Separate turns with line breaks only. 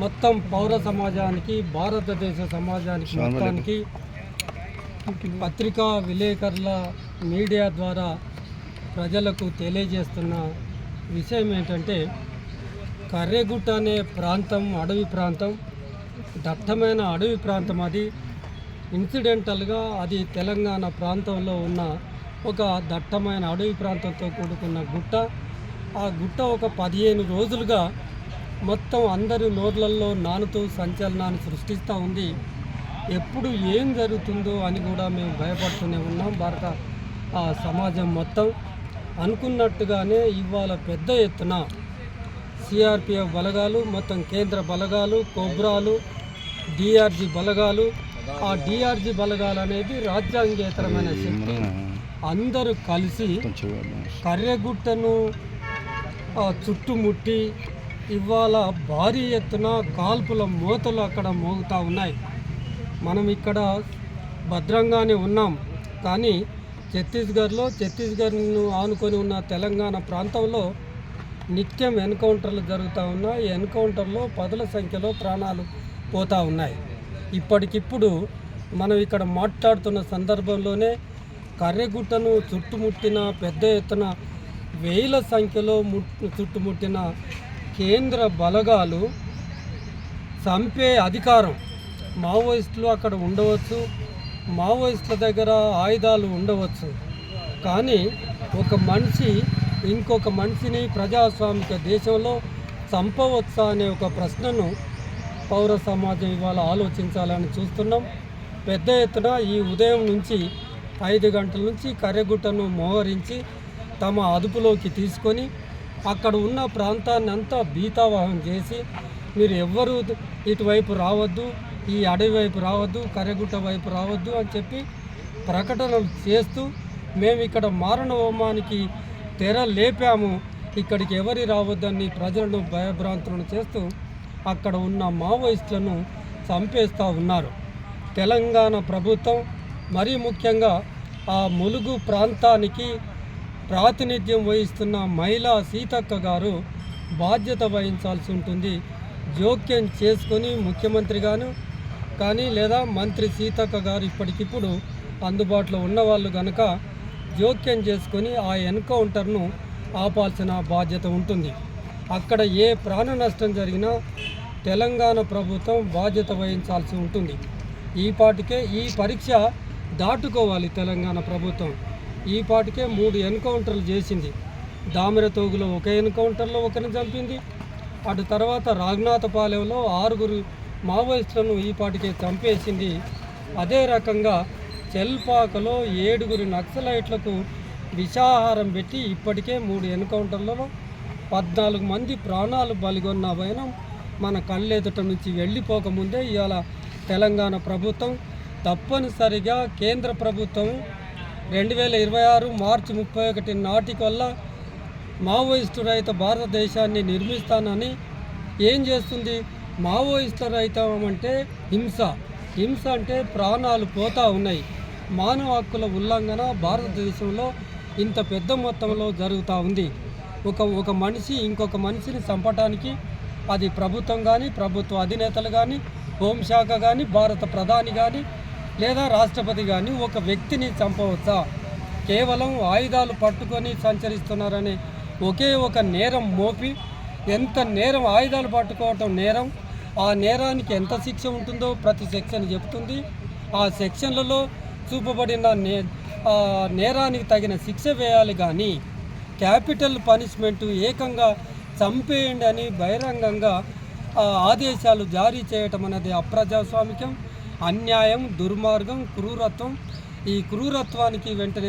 మొత్తం పౌర సమాజానికి భారతదేశ సమాజానికి మొత్తానికి పత్రికా విలేకరుల మీడియా ద్వారా ప్రజలకు తెలియజేస్తున్న విషయం ఏంటంటే కర్రెగుట్ట అనే ప్రాంతం అడవి ప్రాంతం దట్టమైన అడవి ప్రాంతం అది. ఇన్సిడెంటల్గా అది తెలంగాణ ప్రాంతంలో ఉన్న ఒక దట్టమైన అడవి ప్రాంతంతో కూడుకున్న గుట్ట. ఆ గుట్ట ఒక పదిహేను రోజులుగా మొత్తం అందరి నోర్లల్లో నానుతూ సంచలనాన్ని సృష్టిస్తూ ఉంది. ఎప్పుడు ఏం జరుగుతుందో అని కూడా మేము భయపడుతూనే ఉన్నాం. భారత ఆ సమాజం మొత్తం అనుకున్నట్టుగానే ఇవాళ పెద్ద ఎత్తున సిఆర్పిఎఫ్ బలగాలు మొత్తం కేంద్ర బలగాలు కోబ్రాలు డిఆర్జీ బలగాలు ఆ డిఆర్జీ బలగాలు అనేది రాజ్యాంగేతరమైన శక్తి. అందరూ కలిసి కర్రెగుట్టను ఆ, చుట్టుముట్టి ఇవాళ భారీ ఎత్తున కాల్పుల మూతలు అక్కడ మోగుతూ ఉన్నాయి. మనం ఇక్కడ భద్రంగానే ఉన్నాం. కానీ ఛత్తీస్గఢ్లో ఛత్తీస్గఢ్ను ఆనుకొని ఉన్న తెలంగాణ ప్రాంతంలో నిత్యం ఎన్కౌంటర్లు జరుగుతూ ఉన్నాయి. ఈ ఎన్కౌంటర్లో పదుల సంఖ్యలో ప్రాణాలు పోతూ ఉన్నాయి. ఇప్పటికిప్పుడు మనం ఇక్కడ మాట్లాడుతున్న సందర్భంలోనే కర్రెగుట్టను చుట్టుముట్టిన పెద్ద ఎత్తున వేల సంఖ్యలో ము చుట్టుముట్టిన కేంద్ర బలగాలు చంపే అధికారం. మావోయిస్టులు అక్కడ ఉండవచ్చు. మావోయిస్టుల దగ్గర ఆయుధాలు ఉండవచ్చు. కానీ ఒక మనిషి ఇంకొక మనిషిని ప్రజాస్వామిక దేశంలో చంపవచ్చా అనే ఒక ప్రశ్నను పౌర సమాజం ఇవాళ ఆలోచించాలని చూస్తున్నాం. పెద్ద ఎత్తున ఈ ఉదయం నుంచి ఐదు గంటల నుంచి కర్రెగుట్టను మోహరించి తమ అదుపులోకి తీసుకొని అక్కడ ఉన్న ప్రాంతాన్ని అంతా బీతావాహం చేసి మీరు ఎవ్వరూ ఇటువైపు రావద్దు ఈ అడవి వైపు రావద్దు కర్రెగుట్ట వైపు రావద్దు అని చెప్పి ప్రకటనలు చేస్తూ మేము ఇక్కడ మారణ హోమానికి తెర లేపాము. ఇక్కడికి ఎవరి రావద్దని ప్రజలను భయభ్రాంతులను చేస్తూ అక్కడ ఉన్న మావోయిస్టులను చంపేస్తూ ఉన్నారు. తెలంగాణ ప్రభుత్వం మరీ ముఖ్యంగా ఆ ములుగు ప్రాంతానికి ప్రాతినిధ్యం వహిస్తున్న మహిళా సీతక్క గారు బాధ్యత వహించాల్సి ఉంటుంది. జోక్యం చేసుకొని ముఖ్యమంత్రిగాను కానీ లేదా మంత్రి సీతక్క గారు ఇప్పటికిప్పుడు అందుబాటులో ఉన్నవాళ్ళు కనుక జోక్యం చేసుకొని ఆ ఎన్కౌంటర్ను ఆపాల్సిన బాధ్యత ఉంటుంది. అక్కడ ఏ ప్రాణ నష్టం జరిగినా తెలంగాణ ప్రభుత్వం బాధ్యత వహించాల్సి ఉంటుంది. ఈ పాటికే ఈ పరీక్ష దాటుకోవాలి తెలంగాణ ప్రభుత్వం. ఈ పాటికే మూడు ఎన్కౌంటర్లు చేసింది. దామిరతోగులో ఒక ఎన్కౌంటర్లో ఒకరిని చంపింది. అటు తర్వాత రాఘనాథపాలెంలో ఆరుగురు మావోయిస్టులను ఈ పాటికే చంపేసింది. అదే రకంగా చెల్పాకలో ఏడుగురు నక్సలైట్లకు విషాహారం పెట్టి ఇప్పటికే మూడు ఎన్కౌంటర్లలో పద్నాలుగు మంది ప్రాణాలు బలిగొన్న భయనం మన కళ్ళెదుట నుంచి వెళ్ళిపోకముందే ఇవాళ తెలంగాణ ప్రభుత్వం తప్పనిసరిగా కేంద్ర ప్రభుత్వం రెండు వేల ఇరవై ఆరు మార్చి ముప్పై ఒకటి నాటికల్లా మావోయిస్టు రహిత భారతదేశాన్ని నిర్మిస్తానని ఏం చేస్తుంది? మావోయిస్టు రహితం అంటే హింస. హింస అంటే ప్రాణాలు పోతా ఉన్నాయి. మానవ హక్కుల ఉల్లంఘన భారతదేశంలో ఇంత పెద్ద మొత్తంలో జరుగుతూ ఉంది. ఒక ఒక మనిషి ఇంకొక మనిషిని చంపటానికి అది ప్రభుత్వం కానీ ప్రభుత్వ అధినేతలు కానీ హోంశాఖ కానీ భారత ప్రధాని కానీ లేదా రాష్ట్రపతి కానీ ఒక వ్యక్తిని చంపవచ్చా? కేవలం ఆయుధాలు పట్టుకొని సంచరిస్తున్నారని ఒకే ఒక నేరం మోపి ఎంత నేరం ఆయుధాలు పట్టుకోవటం నేరం? ఆ నేరానికి ఎంత శిక్ష ఉంటుందో ప్రతి సెక్షన్ చెప్తుంది ఆ సెక్షన్లలో చూపబడిన నే ఆ నేరానికి తగిన శిక్ష వేయాలి కానీ క్యాపిటల్ పనిష్మెంట్ ఏకంగా చంపేయండి అని బహిరంగంగా ఆదేశాలు జారీ చేయటం అనేది అప్రజాస్వామికం. అన్యాయం దుర్మార్గం క్రూరత్వం. ఈ క్రూరత్వానికి వెంటనే